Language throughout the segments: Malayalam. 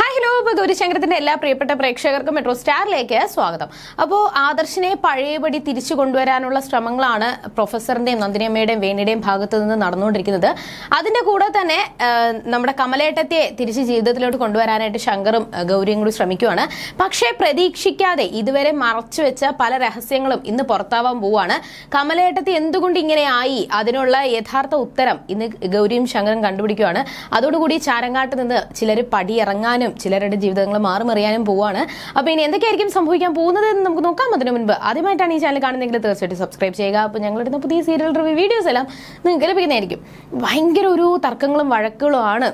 ഹായ് ഹലോ ഇപ്പോൾ ഗൗരിശങ്കരത്തിന്റെ എല്ലാ പ്രിയപ്പെട്ട പ്രേക്ഷകർക്കും മെട്രോ സ്റ്റാറിലേക്ക് സ്വാഗതം. അപ്പോൾ ആദർശിനെ പഴയപടി തിരിച്ചു കൊണ്ടുവരാനുള്ള ശ്രമങ്ങളാണ് പ്രൊഫസറിന്റെയും നന്ദിനിയമ്മയുടെയും വേണിയുടെയും ഭാഗത്തു നിന്ന് നടന്നുകൊണ്ടിരിക്കുന്നത്. അതിന്റെ കൂടെ തന്നെ നമ്മുടെ കമലേട്ടത്തെ തിരിച്ച് ജീവിതത്തിലോട്ട് കൊണ്ടുവരാനായിട്ട് ശങ്കറും ഗൗരിയും കൂടി ശ്രമിക്കുകയാണ് പക്ഷേ പ്രതീക്ഷിക്കാതെ ഇതുവരെ മറച്ചു വെച്ച പല രഹസ്യങ്ങളും ഇന്ന് പുറത്താവാൻ പോവുകയാണ്. കമലേട്ടത്തെ എന്തുകൊണ്ട് ഇങ്ങനെ ആയി? അതിനുള്ള യഥാർത്ഥ ഉത്തരം ഇന്ന് ഗൗരിയും ശങ്കറും കണ്ടുപിടിക്കുകയാണ് അതോടുകൂടി ചാരങ്ങാട്ട് നിന്ന് ചിലർ പടിയിറങ്ങാനും ചിലരുടെ ജീവിതങ്ങൾ മാറിമറിയാനും പോവാണ്. അപ്പൊ ഇനി എന്തൊക്കെയായിരിക്കും സംഭവിക്കാൻ പോകുന്നത് എന്ന് നമുക്ക് നോക്കാം. അതിനു മുൻപ് ആദ്യമായിട്ടാണ് ഈ ചാനൽ കാണുന്നതെങ്കിൽ തീർച്ചയായിട്ടും സബ്സ്ക്രൈബ് ചെയ്യുക. അപ്പോൾ ഞങ്ങളിടുന്ന പുതിയ സീരിയൽ റിവ്യൂ വീഡിയോസ് എല്ലാം നിങ്ങൾക്ക് ലഭിക്കുന്നതായിരിക്കും. ഭയങ്കര ഒരു തർക്കങ്ങളും വഴക്കുകളും ആണ്.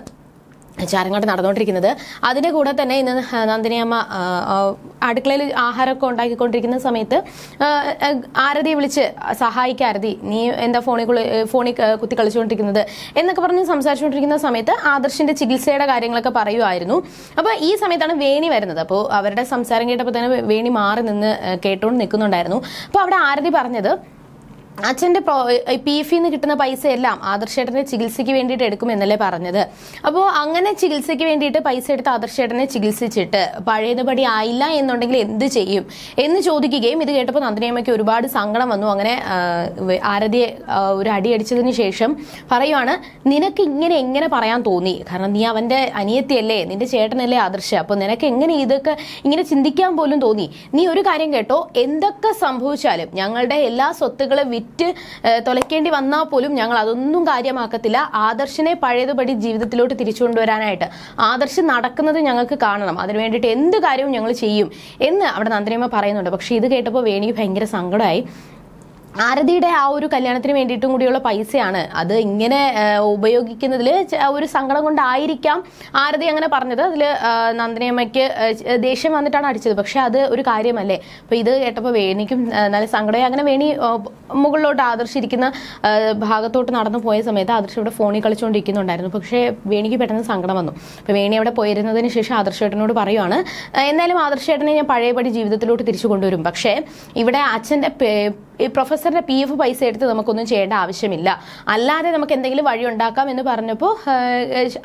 ചാരങ്ങാട്ട് നടന്നുകൊണ്ടിരിക്കുന്നത്. അതിന്റെ കൂടെ തന്നെ ഇന്ന് നന്ദിനിയമ്മ അടുക്കളയിൽ ആഹാരമൊക്കെ ഉണ്ടാക്കിക്കൊണ്ടിരിക്കുന്ന സമയത്ത് ആരതിയെ വിളിച്ച് സഹായിക്കുക ആരതി നീ എന്താ ഫോണിൽ ഫോണിൽ കുത്തി കളിച്ചുകൊണ്ടിരിക്കുന്നത്? എന്നൊക്കെ പറഞ്ഞ് സംസാരിച്ചുകൊണ്ടിരിക്കുന്ന സമയത്ത് ആദർശിന്റെ ചികിത്സയുടെ കാര്യങ്ങളൊക്കെ പറയുമായിരുന്നു. അപ്പോൾ ഈ സമയത്താണ് വേണി വരുന്നത്. അപ്പോൾ അവരുടെ സംസാരം കേട്ടപ്പോൾ തന്നെ വേണി മാറി നിന്ന് കേട്ടുകൊണ്ട് നിൽക്കുന്നുണ്ടായിരുന്നു. അപ്പോൾ അവിടെ ആരതി പറഞ്ഞത് അച്ഛന്റെ പി എഫ് നിന്ന് കിട്ടുന്ന പൈസ എല്ലാം ആദർശേട്ടന്റെ ചികിത്സയ്ക്ക് വേണ്ടിയിട്ട് എടുക്കുമെന്നല്ലേ പറഞ്ഞത്. അപ്പോൾ അങ്ങനെ ചികിത്സയ്ക്ക് വേണ്ടിയിട്ട് പൈസ എടുത്ത് ആദർശേട്ടനെ ചികിത്സിച്ചിട്ട് പഴയതുപടി ആയില്ല എന്നുണ്ടെങ്കിൽ എന്ത് ചെയ്യും എന്ന് ചോദിക്കുകയും ഇത് കേട്ടപ്പോൾ നന്ദിനിയമ്മയ്ക്ക് ഒരുപാട് സങ്കടം വന്നു. അങ്ങനെ ആരതിയെ ഒരു അടി അടിച്ചതിന് ശേഷം പറയുവാണ് നിനക്ക് ഇങ്ങനെ എങ്ങനെ പറയാൻ തോന്നി? കാരണം നീ അവന്റെ അനിയത്തിയല്ലേ നിന്റെ ചേട്ടനല്ലേ ആദർശ. അപ്പോൾ നിനക്ക് എങ്ങനെ ഇതൊക്കെ ഇങ്ങനെ ചിന്തിക്കാൻ പോലും തോന്നി? നീ ഒരു കാര്യം കേട്ടോ എന്തൊക്കെ സംഭവിച്ചാലും ഞങ്ങളുടെ എല്ലാ സ്വത്തുക്കളും വിറ്റ് തുലയ്ക്കേണ്ടി വന്നാൽ പോലും ഞങ്ങൾ അതൊന്നും കാര്യമാക്കത്തില്ല. ആദർശിനെ പഴയതുപടി ജീവിതത്തിലോട്ട് തിരിച്ചു കൊണ്ടുവരാനായിട്ട്. ആദർശ് നടക്കുന്നത് ഞങ്ങൾക്ക് കാണണം. അതിനു വേണ്ടിയിട്ട് എന്ത് കാര്യവും ഞങ്ങൾ ചെയ്യും എന്ന് അവിടെ നന്ദിനിയമ്മ പറയുന്നുണ്ട്. പക്ഷേ ഇത് കേട്ടപ്പോൾ വേണി ഭയങ്കര സങ്കടമായി. ആരതിയുടെ ആ ഒരു കല്യാണത്തിന് വേണ്ടിയിട്ടും കൂടിയുള്ള പൈസയാണ്. അത് ഇങ്ങനെ ഉപയോഗിക്കുന്നതിൽ ഒരു സങ്കടം കൊണ്ടായിരിക്കാം ആരതി അങ്ങനെ പറഞ്ഞത്. അതിൽ നന്ദിനിയമ്മയ്ക്ക് ദേഷ്യം വന്നിട്ടാണ് അടിച്ചത്. പക്ഷെ അത് ഒരു കാര്യമല്ലേ? അപ്പോൾ ഇത് കേട്ടപ്പോൾ വേണിക്കും നല്ല സങ്കടമായി അങ്ങനെ വേണി മുകളിലോട്ട് ആദർശിരിക്കുന്ന ഭാഗത്തോട്ട് നടന്നു പോയ സമയത്ത് ആദർശ് ഇവിടെ ഫോണിൽ കളിച്ചുകൊണ്ടിരിക്കുന്നുണ്ടായിരുന്നു പക്ഷേ വേണിക്ക് പെട്ടെന്ന് സങ്കടം വന്നു. അപ്പോൾ വേണി അവിടെ പോയിരുന്നതിന് ശേഷം ആദർശേട്ടനോട് പറയുവാണ് എന്തായാലും ആദർശേട്ടനെ ഞാൻ പഴയപടി ജീവിതത്തിലോട്ട് തിരിച്ചു കൊണ്ടുവരും. പക്ഷേ ഇവിടെ അച്ഛന്റെ ഈ പ്രൊഫസറുടെ പി എഫ് പൈസ എടുത്ത് നമുക്കൊന്നും ചെയ്യേണ്ട ആവശ്യമില്ല. അല്ലാതെ നമുക്ക് എന്തെങ്കിലും വഴി ഉണ്ടാക്കാം എന്ന് പറഞ്ഞപ്പോൾ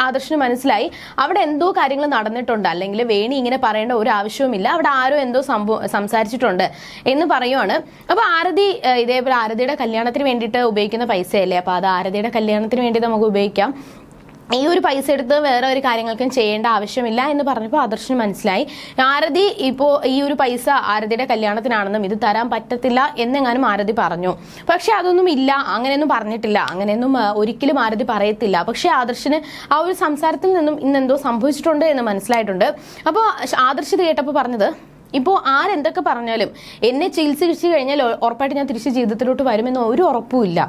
ആദർശന് മനസ്സിലായി. അവിടെ എന്തോ കാര്യങ്ങൾ നടന്നിട്ടുണ്ട്. അല്ലെങ്കിൽ വേണി ഇങ്ങനെ പറയേണ്ട ഒരു ആവശ്യവുമില്ല. അവിടെ ആരോ എന്തോ സംസാരിച്ചിട്ടുണ്ട് എന്ന് പറയുവാണ്. അപ്പോൾ ആരതി ഇതേപോലെ ആരതിയുടെ കല്യാണത്തിന് വേണ്ടിയിട്ട് ഉപയോഗിക്കുന്ന പൈസയല്ലേ? അപ്പോൾ അത് ആരതിയുടെ കല്യാണത്തിന് വേണ്ടി നമുക്ക് ഉപയോഗിക്കാം. ഈ ഒരു പൈസ എടുത്ത് വേറെ ഒരു കാര്യങ്ങൾക്കും ചെയ്യേണ്ട ആവശ്യമില്ല എന്ന് പറഞ്ഞപ്പോൾ ആദർശന് മനസ്സിലായി. ആരതി ഇപ്പോൾ ഈ ഒരു പൈസ ആരതിയുടെ കല്യാണത്തിനാണെന്നും ഇത് തരാൻ പറ്റത്തില്ല എന്നെങ്ങാനും ആരതി പറഞ്ഞു. പക്ഷെ അതൊന്നും ഇല്ല അങ്ങനെയൊന്നും പറഞ്ഞിട്ടില്ല അങ്ങനെയൊന്നും ഒരിക്കലും ആരതി പറയത്തില്ല. പക്ഷെ ആദർശന് ആ ഒരു സംസാരത്തിൽ നിന്നും ഇന്നെന്തോ സംഭവിച്ചിട്ടുണ്ട് എന്ന് മനസ്സിലായിട്ടുണ്ട്. അപ്പോൾ ആദർശ് കേട്ടപ്പോൾ പറഞ്ഞത് ഇപ്പോൾ ആരെന്തൊക്കെ പറഞ്ഞാലും എന്നെ ചികിത്സിച്ച് കഴിഞ്ഞാൽ ഉറപ്പായിട്ട് ഞാൻ തിരിച്ച് ജീവിതത്തിലോട്ട് വരുമെന്ന് ഒരു ഉറപ്പുമില്ല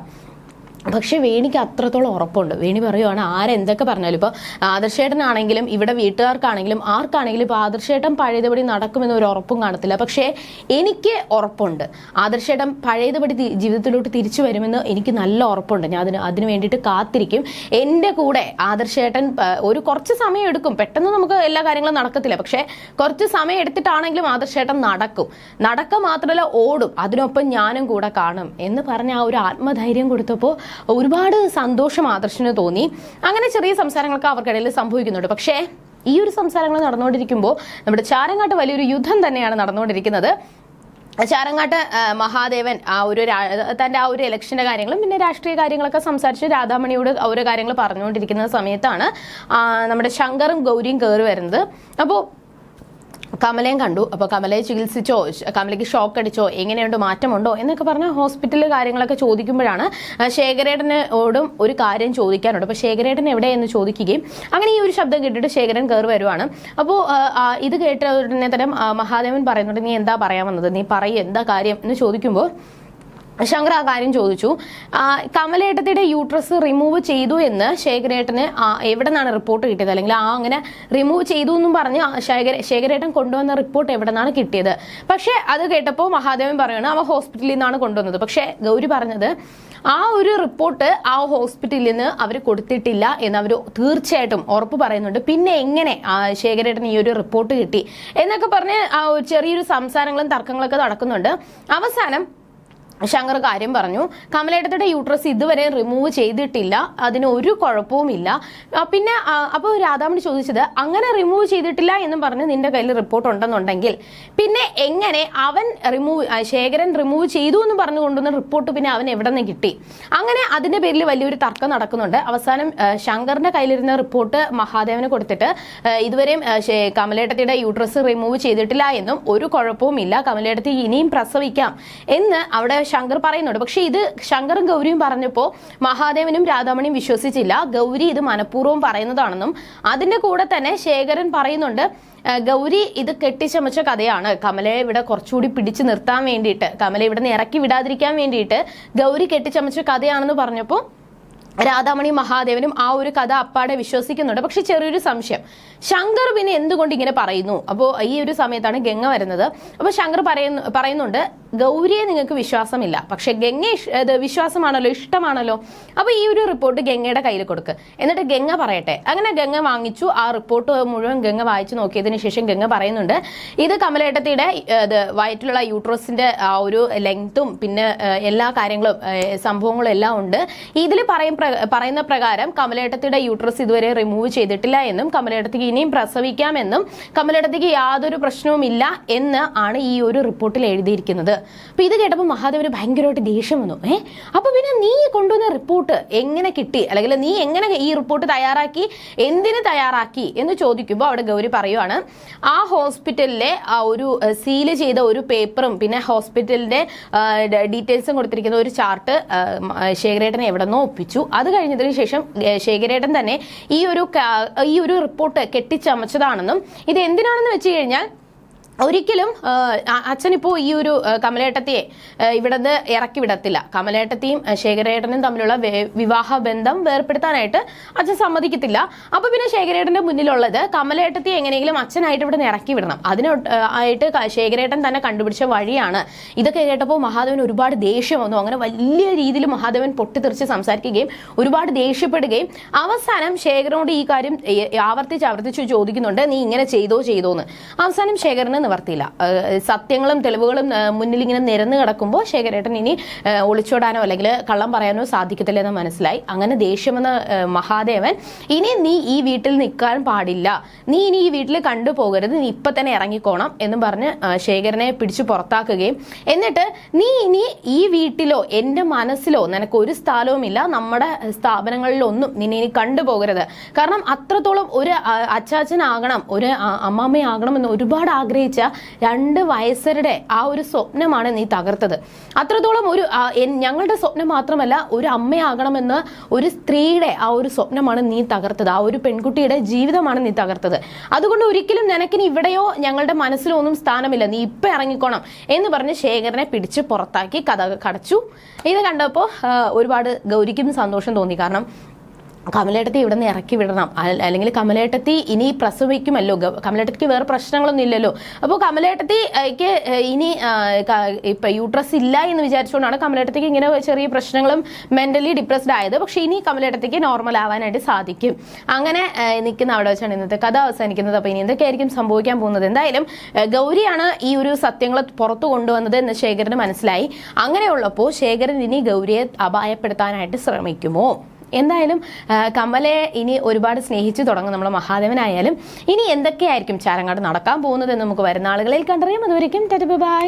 പക്ഷെ വേണിക്ക് അത്രത്തോളം ഉറപ്പുണ്ട്. വേണി പറയുവാണ് ആരെന്തൊക്കെ പറഞ്ഞാലും ഇപ്പോൾ ആദർശേട്ടനാണെങ്കിലും ഇവിടെ വീട്ടുകാർക്കാണെങ്കിലും ആർക്കാണെങ്കിലും ഇപ്പോൾ ആദർശേട്ടൻ പഴയതുപടി നടക്കുമെന്ന് ഒരു ഉറപ്പും കാണത്തില്ല. പക്ഷേ എനിക്ക് ഉറപ്പുണ്ട്. ആദർശേട്ടൻ പഴയതുപടി ജീവിതത്തിലോട്ട് തിരിച്ചു വരുമെന്ന് എനിക്ക് നല്ല ഉറപ്പുണ്ട്. ഞാൻ അതിന് അതിന് വേണ്ടിയിട്ട് കാത്തിരിക്കും. എന്റെ കൂടെ ആദർശേട്ടൻ ഒരു കുറച്ച് സമയം എടുക്കും. പെട്ടെന്ന് നമുക്ക് എല്ലാ കാര്യങ്ങളും നടക്കത്തില്ല. പക്ഷേ കുറച്ച് സമയം എടുത്തിട്ടാണെങ്കിലും ആദർശേട്ടൻ നടക്കും. നടക്കുക മാത്രമല്ല ഓടും. അതിനൊപ്പം ഞാനും കൂടെ കാണും എന്ന് പറഞ്ഞ ആ ഒരു ആത്മധൈര്യം കൊടുത്തപ്പോൾ ഒരുപാട് സന്തോഷം ആദർശന് തോന്നി. അങ്ങനെ ചെറിയ സംസാരങ്ങളൊക്കെ അവർക്കിടയിൽ സംഭവിക്കുന്നുണ്ട്. പക്ഷേ ഈ ഒരു സംസാരങ്ങൾ നടന്നുകൊണ്ടിരിക്കുമ്പോൾ നമ്മുടെ ചാരങ്ങാട്ട് വലിയൊരു യുദ്ധം തന്നെയാണ് നടന്നുകൊണ്ടിരിക്കുന്നത്. ചാരങ്ങാട്ട് മഹാദേവൻ ആ ഒരു തന്റെ ആ ഒരു ഇലക്ഷന്റെ കാര്യങ്ങളും പിന്നെ രാഷ്ട്രീയ കാര്യങ്ങളൊക്കെ സംസാരിച്ച് രാധാമണിയോട് ഓരോ കാര്യങ്ങൾ പറഞ്ഞുകൊണ്ടിരിക്കുന്ന സമയത്താണ് നമ്മുടെ ശങ്കറും ഗൗരിയും കയറി വരുന്നത്. അപ്പോൾ കമലയും കണ്ടു. അപ്പോൾ കമലയെ ചികിത്സിച്ചോ കമലയ്ക്ക് ഷോക്ക് അടിച്ചോ എങ്ങനെയുണ്ട് മാറ്റമുണ്ടോ എന്നൊക്കെ പറഞ്ഞ ഹോസ്പിറ്റലിൽ കാര്യങ്ങളൊക്കെ ചോദിക്കുമ്പോഴാണ് ശേഖരേട്ടനോടും ഒരു കാര്യം ചോദിക്കാനുണ്ട്. അപ്പോൾ ശേഖരേട്ടൻ എവിടെയെന്ന് ചോദിക്കുകയും അങ്ങനെ ഈ ഒരു ശബ്ദം കേട്ടിട്ട് ശേഖരൻ കയറി വരുവാണ്. അപ്പോൾ ഇത് കേട്ട ഉടനെ തന്നെ മഹാദേവൻ പറയുന്നുണ്ട് നീ എന്താ പറയാൻ വന്നത്? നീ പറയൂ എന്താ കാര്യം? എന്ന് ചോദിക്കുമ്പോൾ ശങ്കർ ആ കാര്യം ചോദിച്ചു. കമലേട്ടത്തിയുടെ യൂട്രസ് റിമൂവ് ചെയ്തു എന്ന് ശേഖരേട്ടന് എവിടെന്നാണ് റിപ്പോർട്ട് കിട്ടിയത്? അല്ലെങ്കിൽ ആ അങ്ങനെ റിമൂവ് ചെയ്തു എന്നും പറഞ്ഞ് ശേഖര ശേഖരേട്ടൻ കൊണ്ടുവന്ന റിപ്പോർട്ട് എവിടെ നിന്നാണ് കിട്ടിയത്? പക്ഷേ അത് കേട്ടപ്പോൾ മഹാദേവൻ പറയുകയാണ് അവ ഹോസ്പിറ്റലിൽ നിന്നാണ് കൊണ്ടുവന്നത്. പക്ഷേ ഗൗരി പറഞ്ഞത് ആ ഒരു റിപ്പോർട്ട് ആ ഹോസ്പിറ്റലിൽ നിന്ന് അവർ കൊടുത്തിട്ടില്ല എന്ന് അവർ തീർച്ചയായിട്ടും ഉറപ്പ് പറയുന്നുണ്ട്. പിന്നെ എങ്ങനെ ശേഖരേട്ടൻ ഈ ഒരു റിപ്പോർട്ട് കിട്ടി? എന്നൊക്കെ പറഞ്ഞ് ചെറിയൊരു സംസാരങ്ങളും തർക്കങ്ങളൊക്കെ നടക്കുന്നുണ്ട്. അവസാനം ശങ്കർ കാര്യം പറഞ്ഞു. കമലേട്ടത്തിയുടെ യൂട്രസ് ഇതുവരെ റിമൂവ് ചെയ്തിട്ടില്ല. അതിന് ഒരു കുഴപ്പവുമില്ല. പിന്നെ അപ്പോൾ രാധാമണി ചോദിച്ചത് അങ്ങനെ റിമൂവ് ചെയ്തിട്ടില്ല എന്ന് പറഞ്ഞ് നിന്റെ കയ്യിൽ റിപ്പോർട്ട് ഉണ്ടെന്നുണ്ടെങ്കിൽ പിന്നെ എങ്ങനെ അവൻ റിമൂവ് ശേഖരൻ റിമൂവ് ചെയ്തു എന്ന് പറഞ്ഞു കൊണ്ടുവന്ന റിപ്പോർട്ട് പിന്നെ അവൻ എവിടെ നിന്ന് കിട്ടി? അങ്ങനെ അതിന്റെ പേരിൽ വലിയൊരു തർക്കം നടക്കുന്നുണ്ട്. അവസാനം ശങ്കറിന്റെ കയ്യിലിരുന്ന റിപ്പോർട്ട് മഹാദേവന് കൊടുത്തിട്ട് ഇതുവരെയും കമലേട്ടത്തിയുടെ യൂട്രസ് റിമൂവ് ചെയ്തിട്ടില്ല എന്നും ഒരു കുഴപ്പവുമില്ല. കമലേട്ടത്തി ഇനിയും പ്രസവിക്കാം എന്ന് അവിടെ ശങ്കർ പറയുന്നുണ്ട്. പക്ഷെ ഇത് ശങ്കറും ഗൗരിയും പറഞ്ഞപ്പോൾ മഹാദേവനും രാധാമണിയും വിശ്വസിച്ചില്ല. ഗൗരി ഇത് മനഃപൂർവം പറയുന്നതാണെന്നും അതിന്റെ കൂടെ തന്നെ ശേഖരൻ പറയുന്നുണ്ട് ഗൗരി ഇത് കെട്ടിച്ചമച്ച കഥയാണ്. കമലയെ ഇവിടെ കുറച്ചുകൂടി പിടിച്ചു നിർത്താൻ വേണ്ടിയിട്ട് കമല ഇവിടെ നിന്ന് ഇറക്കി വിടാതിരിക്കാൻ വേണ്ടിയിട്ട് ഗൗരി കെട്ടിച്ചമച്ച കഥയാണെന്ന് പറഞ്ഞപ്പോൾ രാധാമണി മഹാദേവനും ആ ഒരു കഥ അപ്പാടെ വിശ്വസിക്കുന്നുണ്ട്. പക്ഷെ ചെറിയൊരു സംശയം. ശങ്കർ പിന്നെ എന്തുകൊണ്ട് ഇങ്ങനെ പറയുന്നു? അപ്പോൾ ഈ ഒരു സമയത്താണ് ഗംഗ വരുന്നത്. അപ്പോൾ ശങ്കർ പറയുന്നു പറയുന്നുണ്ട് ഗൗരിയെ നിങ്ങൾക്ക് വിശ്വാസമില്ല. പക്ഷെ ഗംഗ ഇത് വിശ്വാസമാണല്ലോ ഇഷ്ടമാണല്ലോ. അപ്പോൾ ഈ ഒരു റിപ്പോർട്ട് ഗംഗയുടെ കയ്യിൽ കൊടുക്ക്. എന്നിട്ട് ഗംഗ പറയട്ടെ. അങ്ങനെ ഗംഗ വാങ്ങിച്ചു. ആ റിപ്പോർട്ട് മുഴുവൻ ഗംഗ വായിച്ചു നോക്കിയതിന് ശേഷം ഗംഗ പറയുന്നുണ്ട് ഇത് കമലേട്ടത്തിയുടെ ഇത് വയറ്റിലുള്ള യൂട്രസിന്റെ ആ ഒരു ലെങ്ത്തും പിന്നെ എല്ലാ കാര്യങ്ങളും സംഭവങ്ങളും എല്ലാം ഉണ്ട്. ഇതിൽ പറയും പറയുന്ന പ്രകാരം കമലേട്ടത്തിയുടെ യൂട്രസ് ഇതുവരെ റിമൂവ് ചെയ്തിട്ടില്ല എന്നും കമലേട്ടത്തിക്ക് ഇനിയും പ്രസവിക്കാമെന്നും കമലേട്ടത്തിക്ക് യാതൊരു പ്രശ്നവും ഇല്ല എന്ന് ആണ് ഈ ഒരു റിപ്പോർട്ടിൽ എഴുതിയിരിക്കുന്നത്. അപ്പൊ ഇത് കേട്ടപ്പോൾ മഹാദേവന് ഭയങ്കരമായിട്ട് ദേഷ്യം വന്നു. ഏ? അപ്പൊ പിന്നെ നീ കൊണ്ടുവന്ന റിപ്പോർട്ട് എങ്ങനെ കിട്ടി? അല്ലെങ്കിൽ നീ എങ്ങനെ ഈ റിപ്പോർട്ട് തയ്യാറാക്കി? എന്തിനു തയ്യാറാക്കി? എന്ന് ചോദിക്കുമ്പോൾ അവിടെ ഗൗരി പറയുവാണ് ആ ഹോസ്പിറ്റലിലെ ആ ഒരു സീൽ ചെയ്ത ഒരു പേപ്പറും പിന്നെ ഹോസ്പിറ്റലിന്റെ ഡീറ്റെയിൽസും കൊടുത്തിരിക്കുന്ന ഒരു ചാർട്ട് ശേഖരേട്ടനെ എവിടെ നിന്നോ ഒപ്പിച്ചു. അത് കഴിഞ്ഞതിന് ശേഷം ശേഖരേട്ടൻ തന്നെ ഈ ഒരു ഈ ഒരു റിപ്പോർട്ട് കെട്ടിച്ചമച്ചതാണെന്നും ഇത് എന്തിനാണെന്ന് വെച്ച് കഴിഞ്ഞാൽ ഒരിക്കലും അച്ഛൻ ഇപ്പോൾ ഈ ഒരു കമലേട്ടത്തിയെ ഇവിടുന്ന് ഇറക്കി വിടത്തില്ല. കമലേട്ടത്തിയും ശേഖരേട്ടനും തമ്മിലുള്ള വിവാഹ ബന്ധം വേർപ്പെടുത്താനായിട്ട് അച്ഛൻ സമ്മതിക്കത്തില്ല. അപ്പൊ പിന്നെ ശേഖരേട്ടന്റെ മുന്നിലുള്ളത് കമലേട്ടത്തിയെ എങ്ങനെയെങ്കിലും അച്ഛനായിട്ട് ഇവിടെ നിന്ന് ഇറക്കി വിടണം. അതിന് ആയിട്ട് ശേഖരേട്ടൻ തന്നെ കണ്ടുപിടിച്ച വഴിയാണ്. ഇതൊക്കെ കേട്ടപ്പോൾ മഹാദേവൻ ഒരുപാട് ദേഷ്യം വന്നു. അങ്ങനെ വലിയ രീതിയിൽ മഹാദേവൻ പൊട്ടിത്തെറിച്ച് സംസാരിക്കുകയും ഒരുപാട് ദേഷ്യപ്പെടുകയും അവസാനം ശേഖരനോട് ഈ കാര്യം ആവർത്തിച്ച് ആവർത്തിച്ച് ചോദിക്കുന്നുണ്ട്. നീ ഇങ്ങനെ ചെയ്തോ ചെയ്തോന്ന്. അവസാനം ശേഖരന് നിവർത്തിയില്ല സത്യങ്ങളും തെളിവുകളും മുന്നിൽ ഇങ്ങനെ നിരന്ന് കിടക്കുമ്പോൾ ശേഖരേട്ടൻ ഇനി ഒളിച്ചോടാനോ അല്ലെങ്കിൽ കള്ളം പറയാനോ സാധിക്കത്തില്ല എന്ന് മനസ്സിലായി. അങ്ങനെ ദേഷ്യമെന്ന മഹാദേവൻ ഇനി നീ ഈ വീട്ടിൽ നിൽക്കാൻ പാടില്ല. നീ ഇനി ഈ വീട്ടിൽ കണ്ടുപോകരുത്. നീ ഇപ്പം തന്നെ ഇറങ്ങിക്കോണം എന്നും പറഞ്ഞ് ശേഖരനെ പിടിച്ചു പുറത്താക്കുകയും. എന്നിട്ട് നീ ഇനി ഈ വീട്ടിലോ എന്റെ മനസ്സിലോ നിനക്ക് ഒരു സ്ഥലവുമില്ല നമ്മുടെ സ്ഥാപനങ്ങളിലൊന്നും നിന്നെ ഇനി കണ്ടുപോകരുത്. കാരണം അത്രത്തോളം ഒരു അച്ചാച്ചനാകണം ഒരു അമ്മാമ്മയാകണം എന്ന് ഒരുപാട് ആഗ്രഹിച്ച രണ്ട് വയസ്സരുടെ ആ ഒരു സ്വപ്നമാണ് നീ തകർത്തത്. അത്രത്തോളം ഒരു ഞങ്ങളുടെ സ്വപ്നം മാത്രമല്ല ഒരു അമ്മയാകണമെന്ന് ഒരു സ്ത്രീയുടെ ആ ഒരു സ്വപ്നമാണ് നീ തകർത്തത്. ആ ഒരു പെൺകുട്ടിയുടെ ജീവിതമാണ് നീ തകർത്തത്. അതുകൊണ്ട് ഒരിക്കലും നിനക്കിനി ഇവിടെയോ ഞങ്ങളുടെ മനസ്സിലോ ഒന്നും സ്ഥാനമില്ല. നീ ഇപ്പൊ ഇറങ്ങിക്കോണം എന്ന് പറഞ്ഞ് ശേഖരനെ പിടിച്ച് പുറത്താക്കി കഥ കടച്ചു. ഇത് കണ്ടപ്പോൾ ഒരുപാട് ഗൗരിക്കും സന്തോഷം തോന്നി. കാരണം കമലേട്ടത്തി ഇവിടെ നിന്ന് ഇറക്കി വിടണം. അല്ലെങ്കിൽ കമലേട്ടത്തി ഇനി പ്രസവിക്കുമല്ലോ കമലേട്ടത്തിക്ക് വേറെ പ്രശ്നങ്ങളൊന്നും ഇല്ലല്ലോ. അപ്പോൾ കമലേട്ടത്തിക്ക് ഇനി ഇപ്പം യൂട്രസ് ഇല്ല എന്ന് വിചാരിച്ചുകൊണ്ടാണ് കമലേട്ടത്തിക്ക് ഇങ്ങനെ ചെറിയ പ്രശ്നങ്ങളും മെന്റലി ഡിപ്രസ്ഡ് ആയത്. പക്ഷേ ഇനി കമലേട്ടത്തിക്ക് നോർമൽ ആവാനായിട്ട് സാധിക്കും. അങ്ങനെ നിൽക്കുന്ന അവിടെ വെച്ചാണ് ഇന്നത്തെ കഥ അവസാനിക്കുന്നത്. അപ്പോൾ ഇനി എന്തൊക്കെയായിരിക്കും സംഭവിക്കാൻ പോകുന്നത്? എന്തായാലും ഗൗരിയാണ് ഈ ഒരു സത്യങ്ങൾ പുറത്തു കൊണ്ടുവന്നത് എന്ന് ശേഖരന് മനസ്സിലായി. അങ്ങനെയുള്ളപ്പോൾ ശേഖരൻ ഇനി ഗൗരിയെ അപായപ്പെടുത്താനായിട്ട് ശ്രമിക്കുമോ? എന്തായാലും കമലയെ ഇനി ഒരുപാട് സ്നേഹിച്ചു തുടങ്ങും നമ്മൾ മഹാദേവനായാലും. ഇനി എന്തൊക്കെയായിരിക്കും ചാരങ്ങാട് നടക്കാൻ പോകുന്നത് എന്ന് നമുക്ക് വരുന്ന ആളുകളിൽ കണ്ടറിയാം. അതുവരെയും ബൈ.